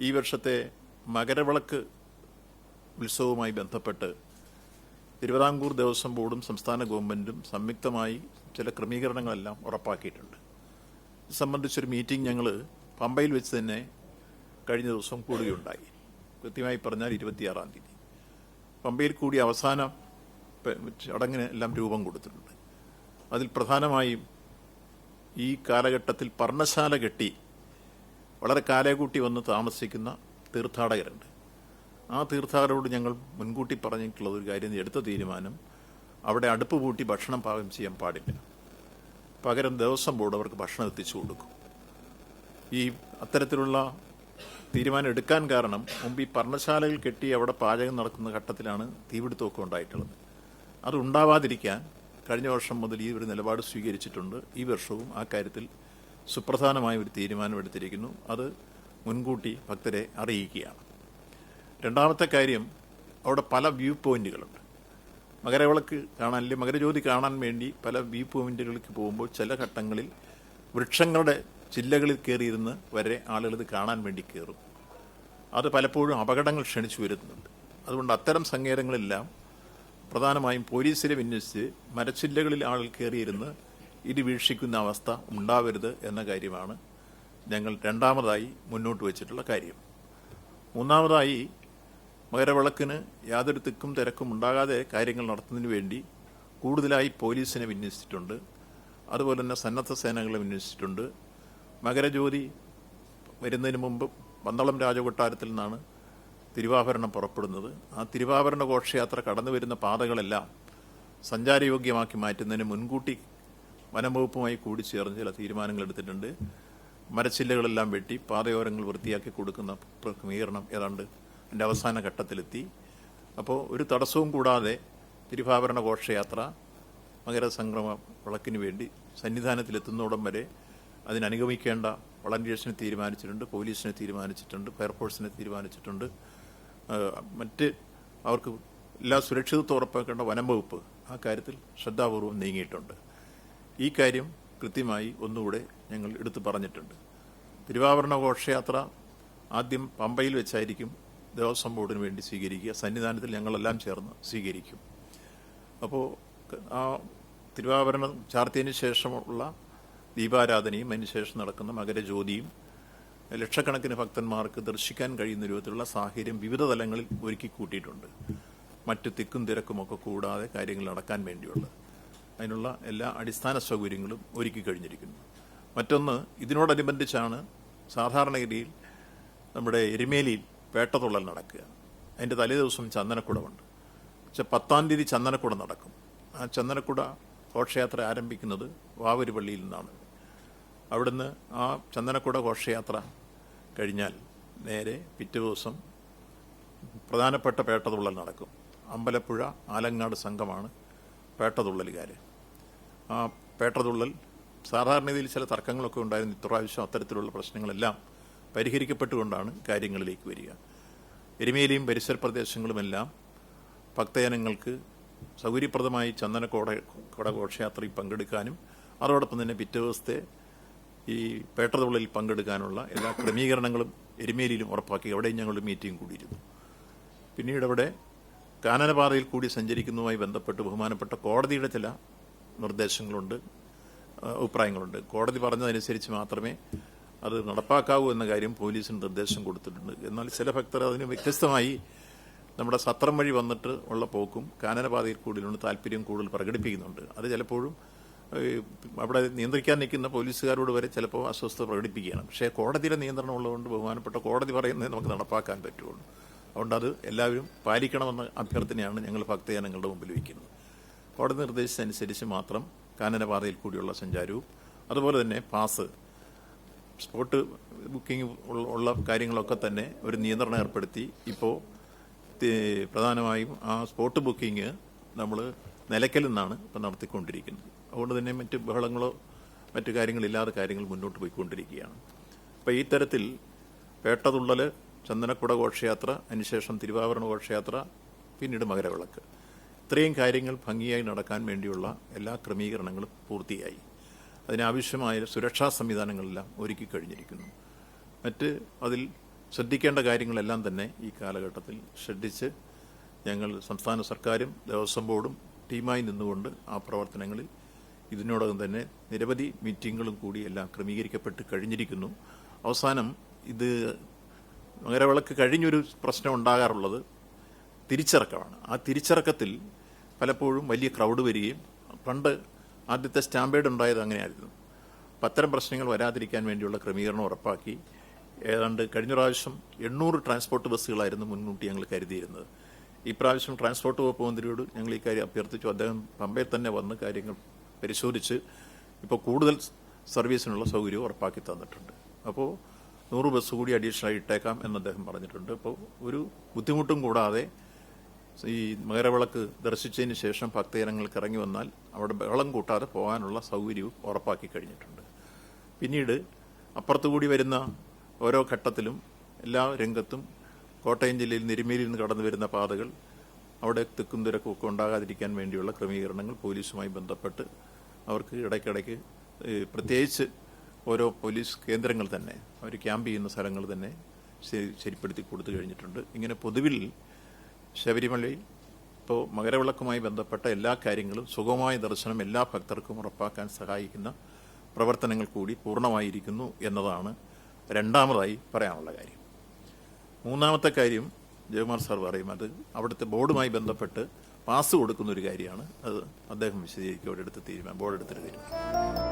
ഈ വർഷത്തെ മകരവിളക്ക് ഉത്സവവുമായി ബന്ധപ്പെട്ട് തിരുവിതാംകൂർ ദേവസ്വം ബോർഡും സംസ്ഥാന ഗവൺമെന്റും സംയുക്തമായി ചില ക്രമീകരണങ്ങളെല്ലാം ഉറപ്പാക്കിയിട്ടുണ്ട്. ഇത് സംബന്ധിച്ചൊരു മീറ്റിംഗ് ഞങ്ങൾ പമ്പയിൽ വെച്ച് തന്നെ കഴിഞ്ഞ ദിവസം കൂടുകയുണ്ടായി. കൃത്യമായി പറഞ്ഞാൽ ഇരുപത്തിയാറാം തീയതി. പമ്പയിൽ കൂടി അവസാനം ചടങ്ങിന് എല്ലാം രൂപം കൊടുത്തിട്ടുണ്ട്. അതിൽ പ്രധാനമായും ഈ കാലഘട്ടത്തിൽ പർണശാല കെട്ടി വളരെ കാലേകൂട്ടി വന്ന് താമസിക്കുന്ന തീർത്ഥാടകരുണ്ട്. ആ തീർത്ഥാടകരോട് ഞങ്ങൾ മുൻകൂട്ടി പറഞ്ഞിട്ടുള്ള ഒരു കാര്യം എടുത്ത തീരുമാനം അവിടെ അടുപ്പ് കൂട്ടി ഭക്ഷണം പാകം ചെയ്യാൻ പാടില്ല. പകരം ദിവസം ബോർഡ് അവർക്ക് ഭക്ഷണം എത്തിച്ചു കൊടുക്കും. ഈ അത്തരത്തിലുള്ള തീരുമാനം എടുക്കാൻ കാരണം മുമ്പ് ഈ പർണശാലകൾ കെട്ടി അവിടെ പാചകം നടക്കുന്ന ഘട്ടത്തിലാണ് തീപിടുത്തമൊക്കെ ഉണ്ടായിട്ടുള്ളത്. അത് ഉണ്ടാവാതിരിക്കാൻ കഴിഞ്ഞ വർഷം മുതൽ ഈ ഒരു നിലപാട് സ്വീകരിച്ചിട്ടുണ്ട്. ഈ വർഷവും ആ കാര്യത്തിൽ സുപ്രധാനമായ ഒരു തീരുമാനമെടുത്തിരിക്കുന്നു അത് മുൻകൂട്ടി ഭക്തരെ അറിയിക്കുകയാണ്. രണ്ടാമത്തെ കാര്യം അവിടെ പല വ്യൂ പോയിന്റുകളുണ്ട്. മകരവിളക്ക് കാണാൻ അല്ലെങ്കിൽ മകരജ്യോതി കാണാൻ വേണ്ടി പല വ്യൂ പോയിന്റുകളിലേക്ക് പോകുമ്പോൾ ചില ഘട്ടങ്ങളിൽ വൃക്ഷങ്ങളുടെ ചില്ലകളിൽ കയറിയിരുന്ന് വരെ ആളുകൾ ഇത് കാണാൻ വേണ്ടി കയറും. അത് പലപ്പോഴും അപകടങ്ങൾ ക്ഷണിച്ചു വരുന്നുണ്ട്. അതുകൊണ്ട് അത്തരം സങ്കേതങ്ങളെല്ലാം പ്രധാനമായും പോലീസിനെ വിന്യസിച്ച് മരച്ചില്ലകളിൽ ആളുകൾ കയറിയിരുന്ന് ഇത് വീക്ഷിക്കുന്ന അവസ്ഥ ഉണ്ടാവരുത് എന്ന കാര്യമാണ് ഞങ്ങൾ രണ്ടാമതായി മുന്നോട്ട് വച്ചിട്ടുള്ള കാര്യം. മൂന്നാമതായി മകരവിളക്കിന് യാതൊരു തിക്കും തിരക്കും ഉണ്ടാകാതെ കാര്യങ്ങൾ നടത്തുന്നതിന് വേണ്ടി കൂടുതലായി പോലീസിനെ വിന്യസിച്ചിട്ടുണ്ട്. അതുപോലെ തന്നെ സന്നദ്ധ സേനകളെ വിന്യസിച്ചിട്ടുണ്ട്. മകരജ്യോതി വരുന്നതിന് മുമ്പ് പന്തളം രാജകൊട്ടാരത്തിൽ നിന്നാണ് തിരുവാഭരണം പുറപ്പെടുന്നത്. ആ തിരുവാഭരണ ഘോഷയാത്ര കടന്നു വരുന്ന പാതകളെല്ലാം സഞ്ചാരയോഗ്യമാക്കി മാറ്റുന്നതിന് മുൻകൂട്ടി വനംവകുപ്പുമായി കൂടി ചേർന്ന് ചില തീരുമാനങ്ങൾ എടുത്തിട്ടുണ്ട്. മരച്ചില്ലകളെല്ലാം വെട്ടി പാതയോരങ്ങൾ വൃത്തിയാക്കി കൊടുക്കുന്ന ക്രമീകരണം ഏതാണ്ട് അതിന്റെ അവസാന ഘട്ടത്തിലെത്തി. അപ്പോൾ ഒരു തടസ്സവും കൂടാതെ തിരുഭാവരണ ഘോഷയാത്ര മകരസംക്രമ വിളക്കിന് വേണ്ടി സന്നിധാനത്തിലെത്തുന്നോടം വരെ അതിനനുഗമിക്കേണ്ട വളണ്ടിയേഴ്സിനെ തീരുമാനിച്ചിട്ടുണ്ട് പോലീസിനെ തീരുമാനിച്ചിട്ടുണ്ട് ഫയർഫോഴ്സിനെ തീരുമാനിച്ചിട്ടുണ്ട്. മറ്റ് അവർക്ക് എല്ലാ സുരക്ഷിതത്വം ഉറപ്പാക്കേണ്ട വനം വകുപ്പ് ആ കാര്യത്തിൽ ശ്രദ്ധാപൂർവം നീങ്ങിയിട്ടുണ്ട്. ഈ കാര്യം കൃത്യമായി ഒന്നുകൂടെ ഞങ്ങൾ എടുത്തു പറഞ്ഞിട്ടുണ്ട്. തിരുവാഭരണ ഘോഷയാത്ര ആദ്യം പമ്പയിൽ വെച്ചായിരിക്കും ദേവസ്വം ബോർഡിന് വേണ്ടി സ്വീകരിക്കുക. സന്നിധാനത്തിൽ ഞങ്ങളെല്ലാം ചേർന്ന് സ്വീകരിക്കും. അപ്പോൾ ആ തിരുവാഭരണം ചാർത്തിയതിന് ശേഷമുള്ള ദീപാരാധനയും അതിനുശേഷം നടക്കുന്ന മകരജ്യോതിയും ലക്ഷക്കണക്കിന് ഭക്തന്മാർക്ക് ദർശിക്കാൻ കഴിയുന്ന രൂപത്തിലുള്ള സാഹചര്യം വിവിധ തലങ്ങളിൽ ഒരുക്കി കൂട്ടിയിട്ടുണ്ട്. മറ്റു തിക്കും തിരക്കുമൊക്കെ കൂടാതെ കാര്യങ്ങൾ നടക്കാൻ വേണ്ടിയുള്ള അതിനുള്ള എല്ലാ അടിസ്ഥാന സൗകര്യങ്ങളും ഒരുക്കി കഴിഞ്ഞിരിക്കുന്നു. മറ്റൊന്ന് ഇതിനോടനുബന്ധിച്ചാണ് സാധാരണഗതിയിൽ നമ്മുടെ എരുമേലിയിൽ പേട്ടതുള്ളൽ നടക്കുക. അതിന്റെ തലേദിവസം ചന്ദനക്കുടമുണ്ട് പക്ഷെ പത്താം തീയതി ചന്ദനക്കുട നടക്കും. ആ ചന്ദനക്കുട ഘോഷയാത്ര ആരംഭിക്കുന്നത് വാവരുപള്ളിയിൽ നിന്നാണ്. അവിടുന്ന് ആ ചന്ദനക്കുട ഘോഷയാത്ര കഴിഞ്ഞാൽ നേരെ പിറ്റേ ദിവസം പ്രധാനപ്പെട്ട പേട്ടതുള്ളൽ നടക്കും. അമ്പലപ്പുഴ ആലങ്ങാട് സംഘമാണ് പേട്ടതുള്ളലുകാർ ആ പേട്ടതുള്ളൽ സാധാരണ രീതിയിൽ ചില തർക്കങ്ങളൊക്കെ ഉണ്ടായിരുന്നു. ഇപ്രാവശ്യം അത്തരത്തിലുള്ള പ്രശ്നങ്ങളെല്ലാം പരിഹരിക്കപ്പെട്ടുകൊണ്ടാണ് കാര്യങ്ങളിലേക്ക് വരിക. എരുമേലിയും പരിസര പ്രദേശങ്ങളുമെല്ലാം ഭക്തജനങ്ങൾക്ക് സൗകര്യപ്രദമായി ചന്ദനക്കോട കോട ഘോഷയാത്രയിൽ പങ്കെടുക്കാനും അതോടൊപ്പം തന്നെ പിറ്റേ ദിവസത്തെ ഈ പേട്ടതുള്ളിൽ പങ്കെടുക്കാനുള്ള എല്ലാ ക്രമീകരണങ്ങളും എരുമേലിയിലും ഉറപ്പാക്കി അവിടെയും ഞങ്ങൾ മീറ്റിംഗ് കൂടിയിരുന്നു. പിന്നീട് അവിടെ കാനനപാതയിൽ കൂടി സഞ്ചരിക്കുന്നതുമായി ബന്ധപ്പെട്ട് ബഹുമാനപ്പെട്ട കോടതിയുടെ ചില നിർദ്ദേശങ്ങളുണ്ട് അഭിപ്രായങ്ങളുണ്ട്. കോടതി പറഞ്ഞതനുസരിച്ച് മാത്രമേ അത് നടപ്പാക്കാവൂ എന്ന കാര്യം പോലീസിന് നിർദ്ദേശം കൊടുത്തിട്ടുണ്ട്. എന്നാൽ ചില ഭക്തർ അതിന് വ്യത്യസ്തമായി നമ്മുടെ സത്രം വഴി വന്നിട്ട് ഉള്ള പോക്കും കാനനപാതയിൽ കൂടുതലുള്ള താല്പര്യം കൂടുതൽ പ്രകടിപ്പിക്കുന്നുണ്ട്. അത് ചിലപ്പോഴും അവിടെ നിയന്ത്രിക്കാൻ നിൽക്കുന്ന പോലീസുകാരോട് വരെ ചിലപ്പോൾ അസ്വസ്ഥത പ്രകടിപ്പിക്കുകയാണ്. പക്ഷേ കോടതിയുടെ നിയന്ത്രണം ഉള്ളതുകൊണ്ട് ബഹുമാനപ്പെട്ട കോടതി പറയുന്നത് നമുക്ക് നടപ്പാക്കാൻ പറ്റുള്ളൂ. അതുകൊണ്ട് അത് എല്ലാവരും പാലിക്കണമെന്ന അഭ്യർത്ഥനയാണ് ഞങ്ങൾ ഭക്തജനങ്ങളുടെ മുമ്പിൽ വയ്ക്കുന്നത്. കോടതി നിർദ്ദേശിച്ചനുസരിച്ച് മാത്രം കാനനപാതയിൽ കൂടിയുള്ള സഞ്ചാരവും അതുപോലെ തന്നെ പാസ് സ്പോട്ട് ബുക്കിംഗ് ഉള്ള- കാര്യങ്ങളൊക്കെ തന്നെ ഒരു നിയന്ത്രണം ഏർപ്പെടുത്തി. ഇപ്പോൾ പ്രധാനമായും ആ സ്പോട്ട് ബുക്കിംഗ് നമ്മൾ നിലയ്ക്കൽ നിന്നാണ് ഇപ്പം നടത്തിക്കൊണ്ടിരിക്കുന്നത്. അതുകൊണ്ട് തന്നെ മറ്റ് ബഹളങ്ങളോ മറ്റു കാര്യങ്ങളില്ലാതെ കാര്യങ്ങൾ മുന്നോട്ട് പോയിക്കൊണ്ടിരിക്കുകയാണ്. അപ്പോൾ ഈ തരത്തിൽ പേട്ടതുള്ളൽ ചന്ദനക്കുട ഘോഷയാത്ര അതിനുശേഷം തിരുവാഭരണ ഘോഷയാത്ര പിന്നീട് മകരവിളക്ക്. ഇത്രയും കാര്യങ്ങൾ ഭംഗിയായി നടക്കാൻ വേണ്ടിയുള്ള എല്ലാ ക്രമീകരണങ്ങളും പൂർത്തിയായി. അതിനാവശ്യമായ സുരക്ഷാ സംവിധാനങ്ങളെല്ലാം ഒരുക്കി കഴിഞ്ഞിരിക്കുന്നു. മറ്റ് അതിൽ ശ്രദ്ധിക്കേണ്ട കാര്യങ്ങളെല്ലാം തന്നെ ഈ കാലഘട്ടത്തിൽ ശ്രദ്ധിച്ച് ഞങ്ങൾ സംസ്ഥാന സർക്കാരും ദേവസ്വം ബോർഡും ടീമായി നിന്നുകൊണ്ട് ആ പ്രവർത്തനങ്ങളിൽ ഇതിനോടകം തന്നെ നിരവധി മീറ്റിങ്ങുകളും കൂടി എല്ലാം ക്രമീകരിക്കപ്പെട്ട് കഴിഞ്ഞിരിക്കുന്നു. അവസാനം ഇത് മകരവിളക്ക് കഴിഞ്ഞൊരു പ്രശ്നം ഉണ്ടാകാറുള്ളത് തിരിച്ചിറക്കമാണ്. ആ തിരിച്ചിറക്കത്തിൽ പലപ്പോഴും വലിയ ക്രൗഡ് വരികയും പണ്ട് ആദ്യത്തെ സ്റ്റാമ്പേഡ് ഉണ്ടായത് അങ്ങനെയായിരുന്നു. അപ്പം അത്തരം പ്രശ്നങ്ങൾ വരാതിരിക്കാൻ വേണ്ടിയുള്ള ക്രമീകരണം ഉറപ്പാക്കി. ഏതാണ്ട് കഴിഞ്ഞ പ്രാവശ്യം എണ്ണൂറ് ട്രാൻസ്പോർട്ട് ബസ്സുകളായിരുന്നു മുൻകൂട്ടി ഞങ്ങൾ കരുതിയിരുന്നത്. ഈ പ്രാവശ്യം ട്രാൻസ്പോർട്ട് വകുപ്പ് മന്ത്രിയോട് ഞങ്ങൾ ഈ കാര്യം അഭ്യർത്ഥിച്ചു. അദ്ദേഹം പമ്പയിൽ തന്നെ വന്ന് കാര്യങ്ങൾ പരിശോധിച്ച് ഇപ്പോൾ കൂടുതൽ സർവീസിനുള്ള സൗകര്യം ഉറപ്പാക്കി തന്നിട്ടുണ്ട്. അപ്പോൾ നൂറ് ബസ് കൂടി അഡീഷണൽ ഇട്ടേക്കാം എന്ന് അദ്ദേഹം പറഞ്ഞിട്ടുണ്ട്. അപ്പോൾ ഒരു ബുദ്ധിമുട്ടും കൂടാതെ ഈ മകരവിളക്ക് ദർശിച്ചതിന് ശേഷം ഭക്തജനങ്ങൾക്ക് ഇറങ്ങി വന്നാൽ അവിടെ ബഹളം കൂട്ടാതെ പോകാനുള്ള സൗകര്യവും ഉറപ്പാക്കി കഴിഞ്ഞിട്ടുണ്ട്. പിന്നീട് അപ്പുറത്തു കൂടി വരുന്ന ഓരോ ഘട്ടത്തിലും എല്ലാ രംഗത്തും കോട്ടയം ജില്ലയിൽ നിരുമേലിൽ നിന്ന് കടന്നു വരുന്ന പാതകൾ അവിടെ തിക്കും തിരക്കും ഒക്കെ ഉണ്ടാകാതിരിക്കാൻ വേണ്ടിയുള്ള ക്രമീകരണങ്ങൾ പോലീസുമായി ബന്ധപ്പെട്ട് അവർക്ക് ഇടയ്ക്കിടയ്ക്ക് പ്രത്യേകിച്ച് ഓരോ പോലീസ് കേന്ദ്രങ്ങൾ തന്നെ അവർ ക്യാമ്പ് ചെയ്യുന്ന സ്ഥലങ്ങൾ തന്നെ ശരിപ്പെടുത്തി കൊടുത്തു കഴിഞ്ഞിട്ടുണ്ട്. ഇങ്ങനെ പൊതുവിൽ ശബരിമലയിൽ ഇപ്പോൾ മകരവിളക്കുമായി ബന്ധപ്പെട്ട എല്ലാ കാര്യങ്ങളും സുഗമമായ ദർശനം എല്ലാ ഭക്തർക്കും ഉറപ്പാക്കാൻ സഹായിക്കുന്ന പ്രവർത്തനങ്ങൾ കൂടി പൂർണമായിരിക്കുന്നു എന്നതാണ് രണ്ടാമതായി പറയാനുള്ള കാര്യം. മൂന്നാമത്തെ കാര്യം ജയകുമാർ സാർ പറയും അത് അവിടുത്തെ ബോർഡുമായി ബന്ധപ്പെട്ട് പാസ് കൊടുക്കുന്ന ഒരു കാര്യമാണ്. അത് അദ്ദേഹം വിശദീകരിക്കും അവിടെ എടുത്ത് തീരുമാനം ബോർഡ് എടുത്തിട്ട് തീരുമാനം